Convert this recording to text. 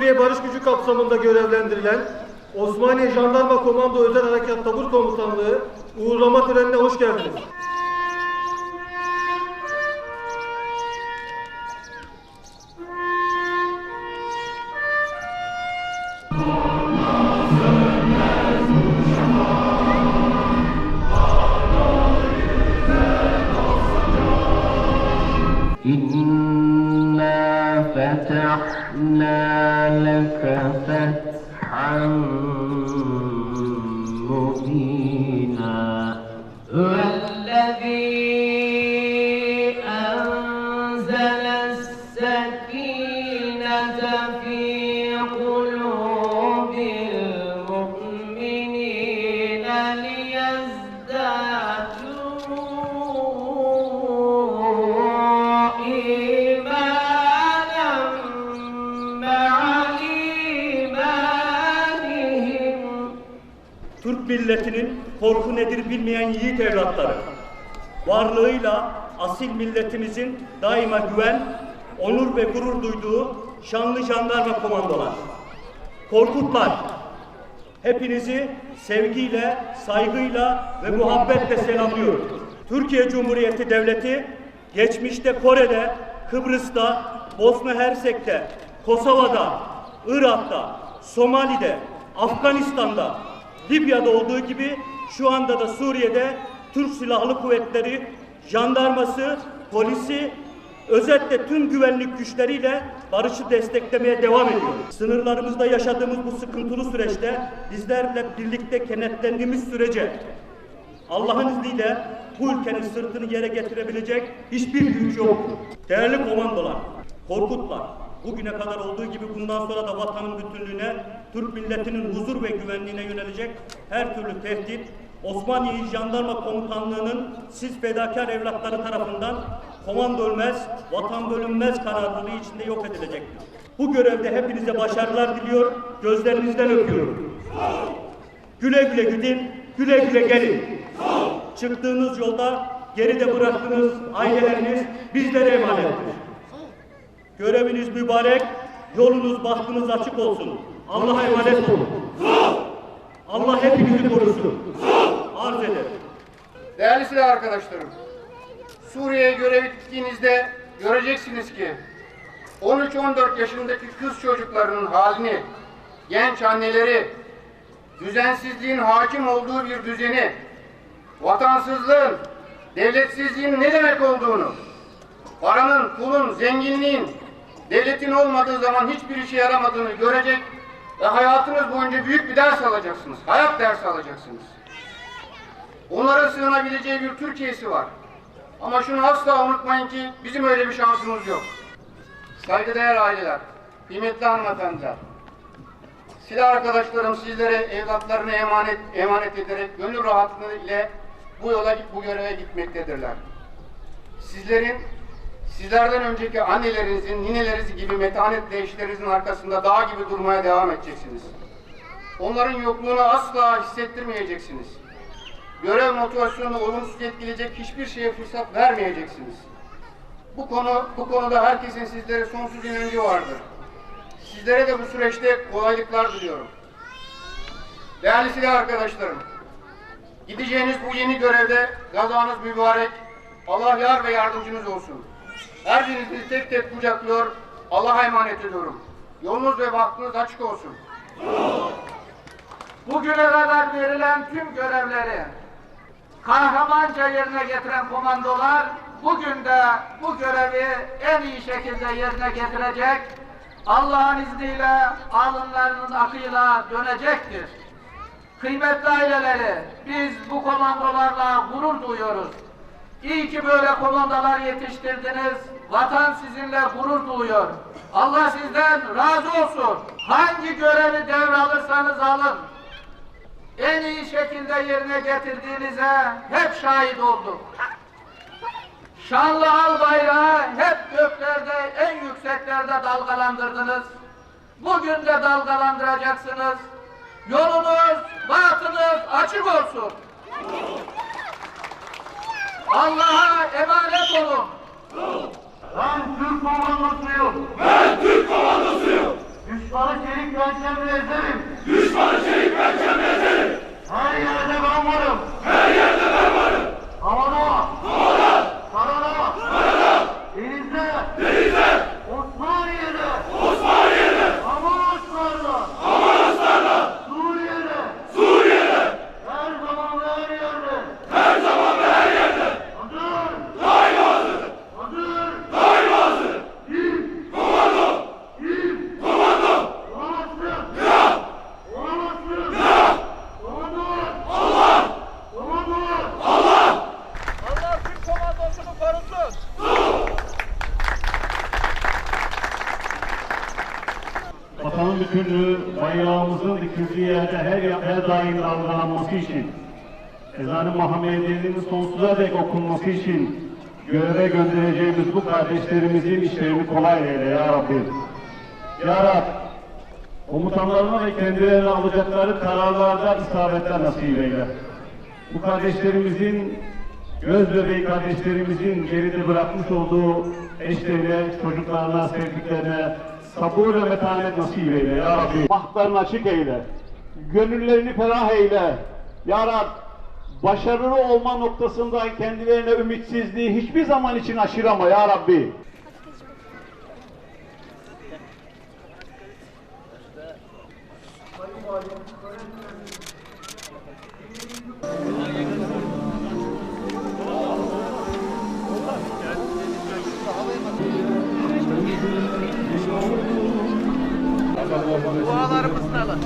Suriye Barış Gücü kapsamında görevlendirilen Osmaniye Jandarma Komando Özel Harekat Tabur Komutanlığı uğurlama törenine hoş geldiniz. İnna فتحنا لك فتحا مبينا. Milletinin korku nedir bilmeyen yiğit evlatları. Varlığıyla asil milletimizin daima güven, onur ve gurur duyduğu şanlı jandarma komandolar. Korkutlar, hepinizi sevgiyle, saygıyla ve muhabbetle selamlıyorum. Türkiye Cumhuriyeti Devleti, geçmişte Kore'de, Kıbrıs'ta, Bosna Hersek'te, Kosova'da, Irak'ta, Somali'de, Afganistan'da, Libya'da olduğu gibi şu anda da Suriye'de Türk Silahlı Kuvvetleri, jandarması, polisi, özetle tüm güvenlik güçleriyle barışı desteklemeye devam ediyor. Sınırlarımızda yaşadığımız bu sıkıntılı süreçte bizlerle birlikte kenetlendiğimiz sürece Allah'ın izniyle bu ülkenin sırtını yere getirebilecek hiçbir güç yok. Değerli komandolar, korkutlar, bugüne kadar olduğu gibi bundan sonra da vatanın bütünlüğüne, Türk milletinin huzur ve güvenliğine yönelecek her türlü tehdit, Osmaniye İl Jandarma Komutanlığı'nın siz fedakar evlatları tarafından komando ölmez, vatan bölünmez kararlılığı içinde yok edilecektir. Bu görevde hepinize başarılar diliyor, gözlerinizden öpüyorum. Güle güle gidin, güle güle gelin. Çıktığınız yolda geride bıraktığınız aileleriniz bizlere emanettir. Göreviniz mübarek, yolunuz bahtınız açık olsun. Allah'a emanet olun. Allah hepinizi korusun. Arz ederim. Değerli silah arkadaşlarım, Suriye'ye görev gittiğinizde göreceksiniz ki 13-14 yaşındaki kız çocuklarının halini, genç anneleri, düzensizliğin hakim olduğu bir düzeni, vatansızlığın, devletsizliğin ne demek olduğunu, paranın, pulun, zenginliğin, devletin olmadığı zaman hiçbir işe yaramadığını görecek ve hayatınız boyunca büyük bir ders alacaksınız. Hayat dersi alacaksınız. Onlara sığınabileceği bir Türkiye'si var. Ama şunu asla unutmayın ki bizim öyle bir şansımız yok. Saygıdeğer aileler, kıymetli hanımefendiler, silah arkadaşlarım sizlere evlatlarını emanet, emanet ederek gönül rahatlığı ile bu yola bu göreve gitmektedirler. Sizlerin sizlerden önceki annelerinizin, nineleriniz gibi metanetle eşlerinizin arkasında dağ gibi durmaya devam edeceksiniz. Onların yokluğunu asla hissettirmeyeceksiniz. Görev motivasyonunu olumsuz etkileyecek hiçbir şeye fırsat vermeyeceksiniz. Bu konu bu konuda herkesin sizlere sonsuz inancı vardır. Sizlere de bu süreçte kolaylıklar diliyorum. Değerli silah arkadaşlarım, gideceğiniz bu yeni görevde gazanız mübarek, Allah yar ve yardımcınız olsun. Her birinizi tek tek kucaklıyor, Allah'a emanet ediyorum. Yolunuz ve bahtınız açık olsun. Bugüne kadar verilen tüm görevleri kahramanca yerine getiren komandolar bugün de bu görevi en iyi şekilde yerine getirecek, Allah'ın izniyle alınlarının akıyla dönecektir. Kıymetli aileleri, biz bu komandolarla gurur duyuyoruz. İyi ki böyle komandolar yetiştirdiniz. Vatan sizinle gurur duyuyor. Allah sizden razı olsun. Hangi görevi devralırsanız alın. En iyi şekilde yerine getirdiğinize hep şahit olduk. Şanlı al bayrağı hep göklerde, en yükseklerde dalgalandırdınız. Bugün de dalgalandıracaksınız. Yolunuz, batınız açık olsun. Allah'a emanet olun. Ben Türk komandosuyum. Ben Türk komandosuyum. Düşmanı pençemi ezerim. Düşmanı çelik pençemi ezerim. Her yerde ben varım. Her yerde ben varım. Havada. Karada. Karada. Denizde. Denizde. Osmaniye'de. Osmaniye'de. Amaçlarla. Amaçlarla. Suriye'de. Suriye'de. Her zaman ve her yerde. Her zaman ve her yerde. Hazır. Daima hazır. Hazır. Daima hazır. İlk. Komando. İlk. Komando. Olamazsın. Ya. Olamazsın. Ya. Komando. Allah. Komando. Allah. Allah Türk komandosunu korusun. Vatanın bütünlüğü, bayrağımızın dikildiği yerde her, her daim dalgalanması için, ezan-ı Muhammediye'nin sonsuza dek okunması için göreve göndereceğimiz bu kardeşlerimizin işlerini kolay eyle ya Rabbi. Ya Rab, komutanlarına ve kendilerine alacakları kararlarda isabetler nasip eyle. Bu kardeşlerimizin, göz bebeği kardeşlerimizin geride bırakmış olduğu eşlerine, çocuklarına, sevdiklerine sabır ve metanet nasip eyle ya Rabbi. Bahtlarını açık eyle. Gönüllerini ferah eyle. Ya Rab, başarılı olma noktasında kendilerine ümitsizliği hiçbir zaman için aşırama ya Rabbi. Dualarımızla alın.